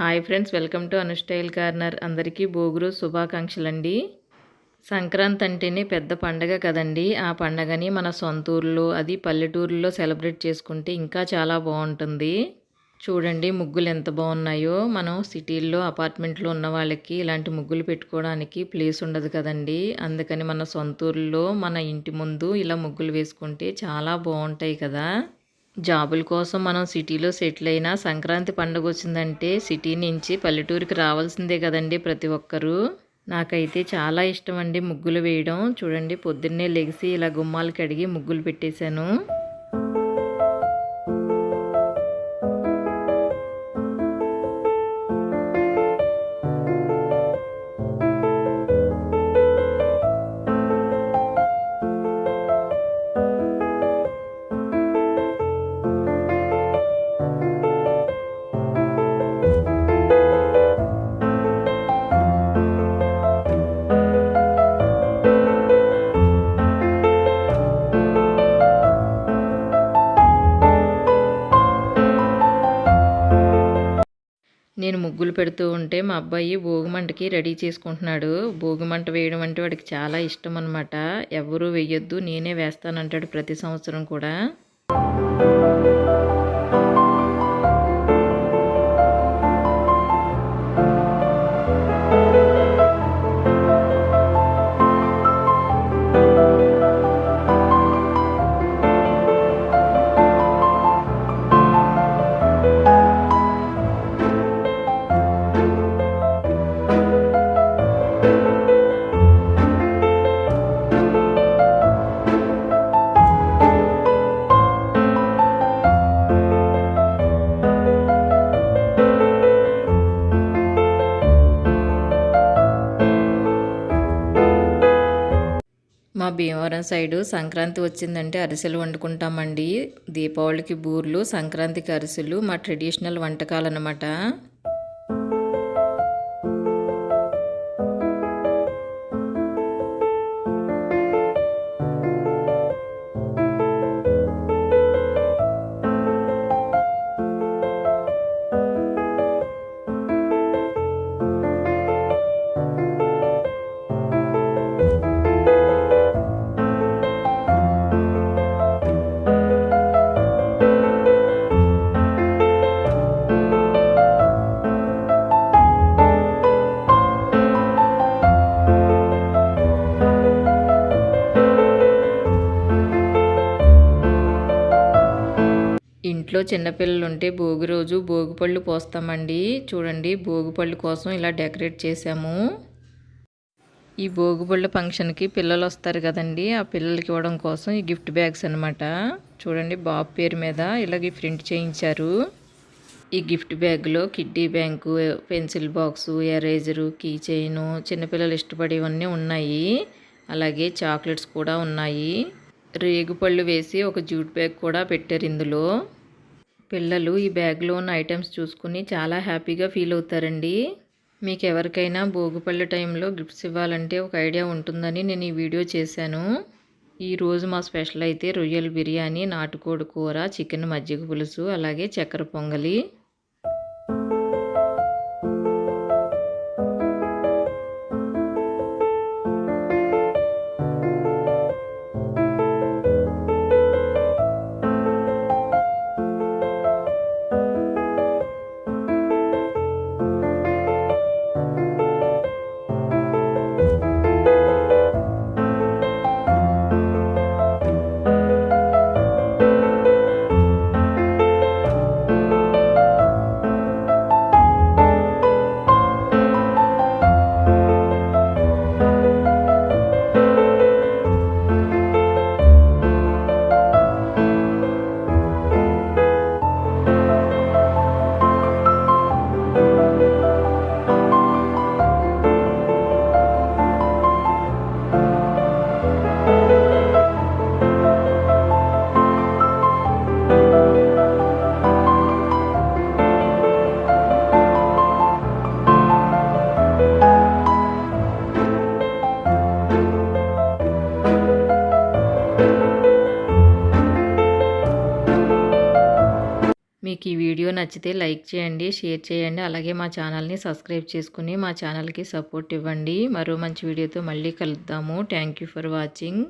Hi friends welcome to Anu style corner. అందరికీ భోగురు శుభాకాంక్షలండి. సంక్రాంతి అంటేనే పెద్ద పండగ కదండి. ఆ పండగని మన సొంత ఊర్లో అది పల్లెటూరులో సెలబ్రేట్ చేసుకుంటే ఇంకా చాలా బాగుంటుంది. చూడండి ముగ్గులు ఎంత బాగున్నాయో. మనం సిటీల్లో అపార్ట్మెంట్లో ఉన్న వాళ్ళకి ఇలాంటి ముగ్గులు పెట్టుకోవడానికి ప్లేస్ ఉండదు కదండి. అందుకని మన సొంత ఊర్లో మన ఇంటి ముందు ఇలా ముగ్గులు వేసుకుంటే చాలా బాగుంటాయి కదా. జాబుల కోసం మనం సిటీలో సెటిల్ అయినా సంక్రాంతి పండుగ వచ్చిందంటే సిటీ నుంచి పల్లెటూరికి రావాల్సిందే కదండి ప్రతి ఒక్కరూ. నాకైతే చాలా ఇష్టం అండి ముగ్గులు వేయడం. చూడండి పొద్దున్నే లెగిసి ఇలా గుమ్మాలు కడిగి ముగ్గులు పెట్టేశాను. ముగ్గులు పెడుతూ ఉంటే మా అబ్బాయి భోగిమంటకి రెడీ చేసుకుంటున్నాడు. భోగిమంట వేయడం అంటే వాడికి చాలా ఇష్టం అనమాట ఎవరూ వేయొద్దు నేనే వేస్తానంటాడు ప్రతి సంవత్సరం కూడా. మా భీమవరం సైడు సంక్రాంతి వచ్చిందంటే అరిసెలు వండుకుంటామండి. దీపావళికి బూర్లు సంక్రాంతికి అరిసెలు మా ట్రెడిషనల్ వంటకాలు అన్నమాట ఇంట్లో చిన్నపిల్లలు ఉంటే భోగి రోజు భోగి పళ్ళు పోస్తామండి. చూడండి భోగి పళ్ళు కోసం ఇలా డెకరేట్ చేసాము ఈ భోగి పళ్ళు ఫంక్షన్కి పిల్లలు వస్తారు కదండి ఆ పిల్లలకి ఇవ్వడం కోసం ఈ గిఫ్ట్ బ్యాగ్స్ అనమాట చూడండి బాబు పేరు మీద ఇలాగ ప్రింట్ చేయించారు. ఈ గిఫ్ట్ బ్యాగ్లో kiddy bank pencil box eraser key chain చిన్నపిల్లలు ఇష్టపడేవన్నీ ఉన్నాయి. అలాగే చాక్లెట్స్ కూడా ఉన్నాయి. రేగుపళ్ళు వేసి ఒక జ్యూట్ బ్యాగ్ కూడా పెట్టారు ఇందులో. పిల్లలు ఈ బ్యాగ్లో ఉన్న ఐటమ్స్ చూసుకుని చాలా హ్యాపీగా ఫీల్ అవుతారండి. మీకు ఎవరికైనా భోగిపళ్ళ టైంలో గిఫ్ట్స్ ఇవ్వాలంటే ఒక ఐడియా ఉంటుందని నేను ఈ వీడియో చేశాను. ఈరోజు మా స్పెషల్ అయితే రొయ్యల బిర్యానీ నాటుకోడి కూర చికెన్ మజ్జిగ పులుసు అలాగే చక్కెర పొంగలి. నచ్చితే లైక్ చేయండి షేర్ చేయండి అలాగే మా ఛానల్ని సబ్స్క్రైబ్ చేసుకుని మా ఛానల్కి సపోర్ట్ ఇవ్వండి. మరో మంచి వీడియోతో మళ్ళీ కలుద్దాము. Thank for watching